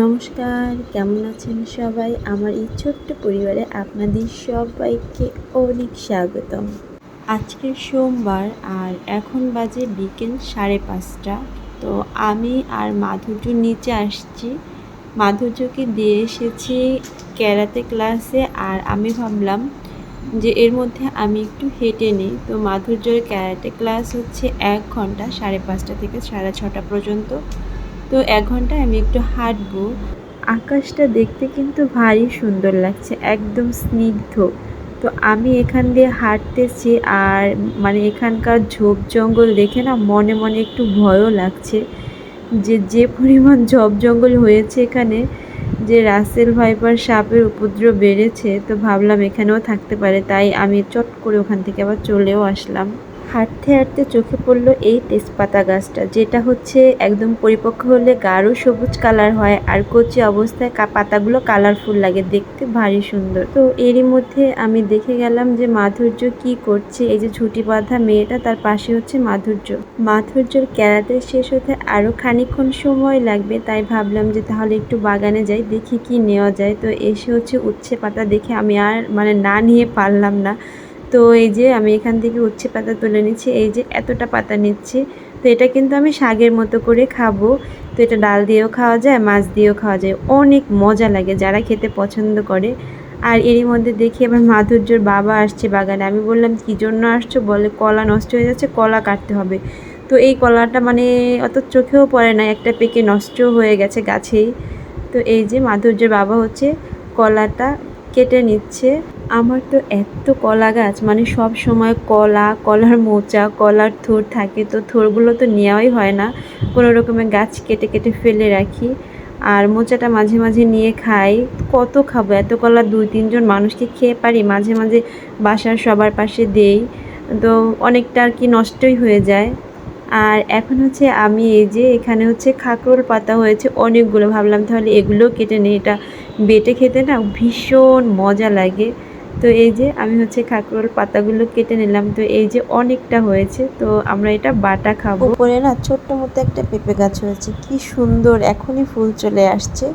নমস্কার, কেমন আছেন সবাই? আমার এই ছোট্ট পরিবারে আপনাদের সবাইকে অনেক স্বাগতম। আজকের সোমবার আর এখন বাজে বিকেল সাড়ে পাঁচটা। তো আমি আর মাধুর্য নিচে আসছি। মাধুর্যকে দিয়ে এসেছি ক্যারাতে ক্লাসে আর আমি ভাবলাম যে এর মধ্যে আমি একটু হেঁটে নিই। তো মাধুর্যর ক্যারাটে ক্লাস হচ্ছে এক ঘণ্টা সাড়ে পাঁচটা থেকে সাড়ে ছটা পর্যন্ত। তো এক ঘন্টায় আমি একটু হাঁটবো। আকাশটা দেখতে কিন্তু ভারী সুন্দর লাগছে, একদম স্নিগ্ধ। তো আমি এখান দিয়ে হাঁটতেছি আর মানে এখানকার ঝোপ জঙ্গল দেখে না মনে মনে একটু ভয়ও লাগছে যে যে পরিমাণ ঝোপ জঙ্গল হয়েছে এখানে, যে রাসেল ভাইপার সাপের উপদ্রব বেড়েছে, তো ভাবলাম এখানেও থাকতে পারে। তাই আমি চট করে ওখান থেকে আবার চলেও আসলাম। হাঁটতে হাঁটতে চোখে পড়ল এই তেজপাতা গাছটা, যেটা হচ্ছে একদম পরিপক্ক হলে গাঢ় সবুজ কালার হয় আর কচি অবস্থায় পাতাগুলো কালারফুল লাগে, দেখতে ভারী সুন্দর। তো এরই মধ্যে আমি দেখে গেলাম যে মাধুর্য কি করছে, এই যে ঝুটি বাঁধা মেয়েটা তার পাশে হচ্ছে মাধুর্য। মাধুর্যর ক্যারাতে শেষ হতে আরও খানিক্ষণ সময় লাগবে, তাই ভাবলাম যে তাহলে একটু বাগানে যাই, দেখি কি নেওয়া যায়। তো এসে হচ্ছে উচ্ছে পাতা দেখে আমি আর মানে না নিয়ে পারলাম না। তো এই যে আমি এখান থেকে উচ্ছে পাতা তুলে নিচ্ছি, এই যে এতটা পাতা নিচ্ছি। তো এটা কিন্তু আমি শাকের মতো করে খাব। তো এটা ডাল দিয়েও খাওয়া যায়, মাছ দিয়েও খাওয়া যায়। অনেক মজা লাগে যারা খেতে পছন্দ করে। আর এরই মধ্যে দেখি আমার মাধুর্যর বাবা আসছে বাগানে। আমি বললাম, কী জন্য আসছো? বলে, কলা নষ্ট হয়ে যাচ্ছে, কলা কাটতে হবে। তো এই কলাটা মানে অত চোখেও পড়ে না, একটা পেকে নষ্ট হয়ে গেছে গাছেই। তো এই যে মাধুর্যের বাবা হচ্ছে কলাটা কেটে নিচ্ছে। আমার তো এত কলা গাছ মানে সব সময় কলা, কলার মোচা, কলার থোর থাকে, তো থোরগুলো তো নেওয়াই হয় না। কোনো রকমের গাছ কেটে কেটে ফেলে রাখি আর মোচাটা মাঝে মাঝে নিয়ে খাই। কত খাব? এত কলা দুই, তিনজন মানুষকে খেয়ে পারি, মাঝে মাঝে বাসার সবার পাশে দেই। তো অনেকটা আর কি নষ্টই হয়ে যায়। আর এখন হচ্ছে আমি এই যে এখানে হচ্ছে খাকরোল পাতা হয়েছে অনেকগুলো। ভাবলাম তাহলে এগুলো কেটে নিই। এটা বেটে খেতে না ভীষণ মজা লাগে। তো এই যে আমি হচ্ছে খাকরোল পাতাগুলো কেটে নিলাম। তো এই যে অনেকটা হয়েছে। তো আমরা এটা বাটা খাব। উপরে না ছোট্ট মতো একটা পেঁপে গাছ হয়েছে। কি সুন্দর! এখনই ফুল চলে আসছে।